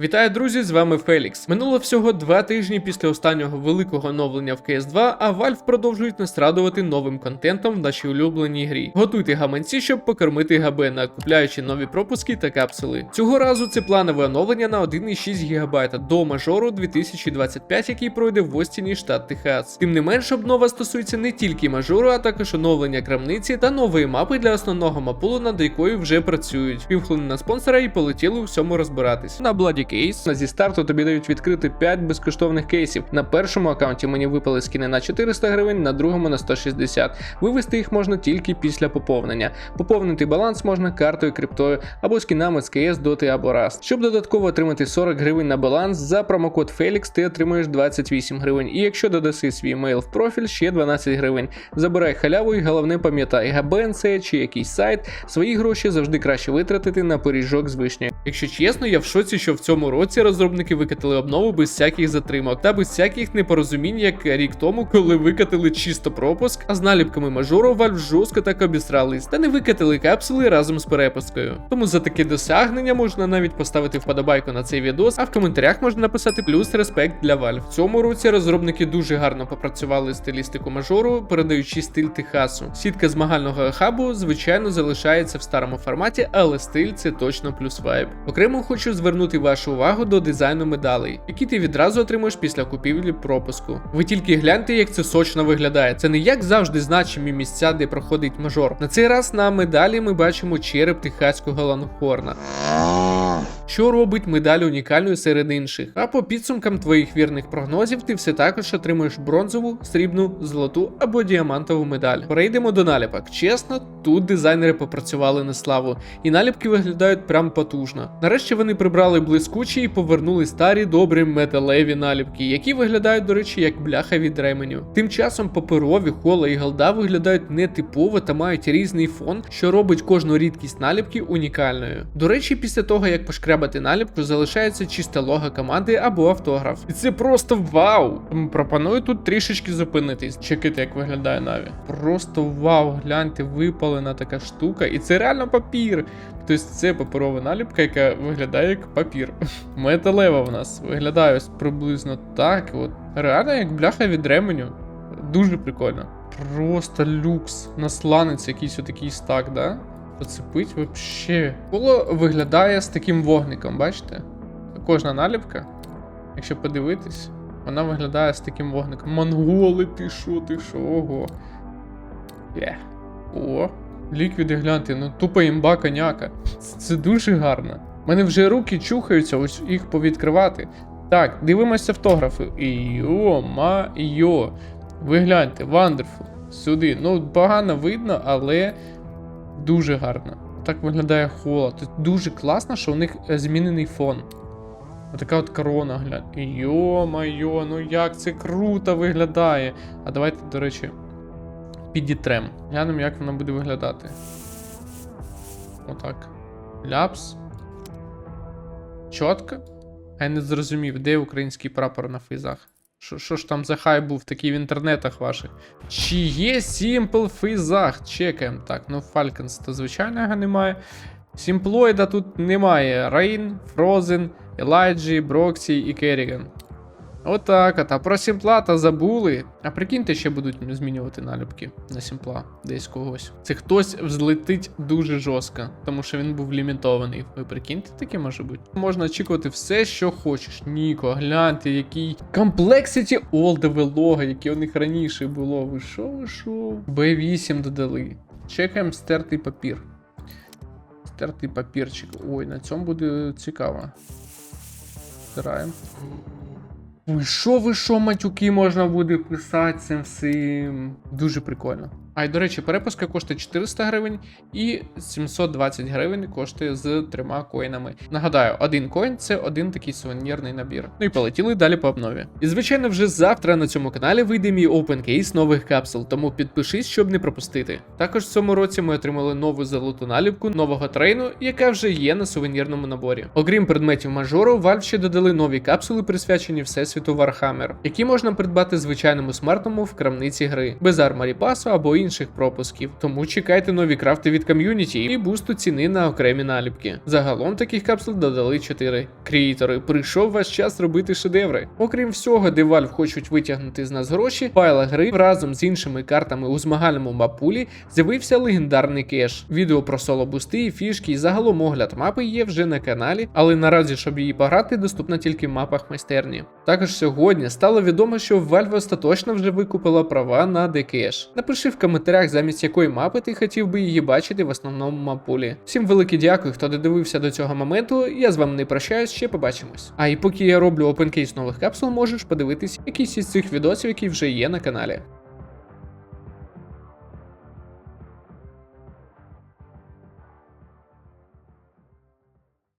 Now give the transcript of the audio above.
Вітаю, друзі! З вами Фелікс. Минуло всього два тижні після останнього великого оновлення в CS2, а Valve продовжують нас радувати новим контентом в нашій улюбленій грі. Готуйте гаманці, щоб покормити габена, купляючи нові пропуски та капсули. Цього разу це планове оновлення на 1,6 ГБ до мажору 2025, який пройде в Остіні, штат Техас. Тим не менш, обнова стосується не тільки мажору, а також оновлення крамниці та нової мапи для основного мапулу, над якою вже працюють. Півхвилини на спонсора і полетіли у всьому розбиратись. На Bloody Case зі старту тобі дають відкрити 5 безкоштовних кейсів. На першому аккаунті мені випали скини на 400 гривень, на другому на 160. Вивести їх можна тільки після поповнення. Поповнити баланс можна картою, криптою або скінами з КС, Доти або Rust. Щоб додатково отримати 40 гривень на баланс, за промокод Felix ти отримуєш 28 гривень. І якщо додаси свій емейл в профіль, ще 12 гривень. Забирай халяву і головне пам'ятай, ГБН це чи якийсь сайт, свої гроші завжди краще витратити на пиріжок з вишні. Якщо чесно, я в шоці, що в цьому році розробники викатили обнову без всяких затримок та без всяких непорозумінь, як рік тому, коли викатили чисто пропуск, а з наліпками мажору Valve жорстко так обісрались, та не викатили капсули разом з перепускою. Тому за таке досягнення можна навіть поставити вподобайку на цей відос, а в коментарях можна написати плюс респект для Valve. В цьому році розробники дуже гарно попрацювали стилістику мажору, передаючи стиль Техасу. Сітка змагального хабу, звичайно, залишається в старому форматі, але стиль це точно плюс вайб. Окремо хочу звернути вашу увагу до дизайну медалей, які ти відразу отримуєш після купівлі пропуску. Ви тільки гляньте, як це сочно виглядає. Це не як завжди значимі місця, де проходить мажор. На цей раз на медалі ми бачимо череп техаського лангхорна що робить медаль унікальною серед інших. А по підсумкам твоїх вірних прогнозів ти все також отримуєш бронзову, срібну, золоту або діамантову медаль. Перейдемо до наліпок. Чесно, тут дизайнери попрацювали на славу, і наліпки виглядають прям потужно. Нарешті вони прибрали блискучі і повернули старі добрі металеві наліпки, які виглядають, до речі, як бляха від ременю. Тим часом паперові, хола і голда виглядають нетипово та мають різний фон, що робить кожну рідкість наліпки унікальною. До речі, після того як пошкрябати наліпку, залишається чисте лого команди або автограф. І це просто вау! Пропоную тут трішечки зупинитись. Чекайте, як виглядає Наві. Просто вау, гляньте, випалена така штука, і це реально папір. Тобто це паперова наліпка, яка виглядає як папір. Металева в нас виглядає ось приблизно так. От реально як бляха від ременю. Дуже прикольно. Просто люкс. Насланець якийсь отакий стак, да? Поцепить вообще. Коло виглядає з таким вогником, бачите? Кожна наліпка, якщо подивитись, вона виглядає з таким вогником. Монголи, ти що, ти що, ого. Є. О, ліквіди гляньте, ну тупо імба коняка. Це, це дуже гарно. У мене вже руки чухаються, ось їх повідкривати. Так, дивимося автографи. Йо-ма-йо. Ви гляньте, вандерфул. Сюди. Ну, погано видно, але дуже гарно. Так виглядає хола. Тут дуже класно, що у них е, змінений фон. Отака от корона, глянь. Йо-майо, ну як це круто виглядає. А давайте, до речі, підітрем. Глянемо, як вона буде виглядати. Отак. Ляпс. Чітко. А я не зрозумів, де український прапор на фейзах. Що, що ж там за хай був такий в інтернетах ваших? Чи є Simple фейзах? Чекаємо. Так, ну Falcons то звичайного немає. Сімплоїда тут немає. Рейн, Фрозен, Елайджі, Броксі і Керріган. Отак, от. а про Сімплата забули. А прикиньте, ще будуть змінювати наліпки на Сімпла десь когось. Це хтось взлетить дуже жорстко, тому що він був лімітований. Ви прикиньте, таке може бути. Можна очікувати все, що хочеш. Ніко, гляньте, який Complexity All Девелога, яке у них раніше було. Ви що, ви що? B8 додали. Чекаємо стертий папір. Стертий папірчик. Ой, на цьому буде цікаво. Стираємо. Що, ви що, матюки можна буде писати цим всім? Дуже прикольно. А й до речі, перепуска коштує 400 гривень і 720 гривень коштує з трьома коїнами. Нагадаю, один коін це один такий сувенірний набір. Ну і полетіли далі по обнові. І звичайно, вже завтра на цьому каналі вийде мій case нових капсул, тому підпишись, щоб не пропустити. Також в цьому році ми отримали нову золоту наліпку нового трейну, яка вже є на сувенірному наборі. Окрім предметів мажору, Valve ще додали нові капсули, присвячені всесвіту Warhammer, які можна придбати звичайному смертному в крамниці гри, без арморі пасу або інших пропусків. Тому чекайте нові крафти від ком'юніті і бусту ціни на окремі наліпки. Загалом таких капсул додали 4. Крієтори, прийшов ваш час робити шедеври. Окрім всього, де Valve хочуть витягнути з нас гроші, файла гри разом з іншими картами у змагальному мапулі з'явився легендарний кеш. Відео про соло бусти, фішки і загалом огляд мапи є вже на каналі, але наразі, щоб її пограти, доступна тільки в мапах майстерні. Також сьогодні стало відомо, що Valve остаточно вже викупила права на Декеш. Напиши в коментарях, замість якої мапи ти хотів би її бачити в основному мапулі. Всім велике дякую, хто додивився до цього моменту. Я з вами не прощаюсь, ще побачимось. А і поки я роблю опенкейс нових капсул, можеш подивитись якісь із цих відосів, які вже є на каналі.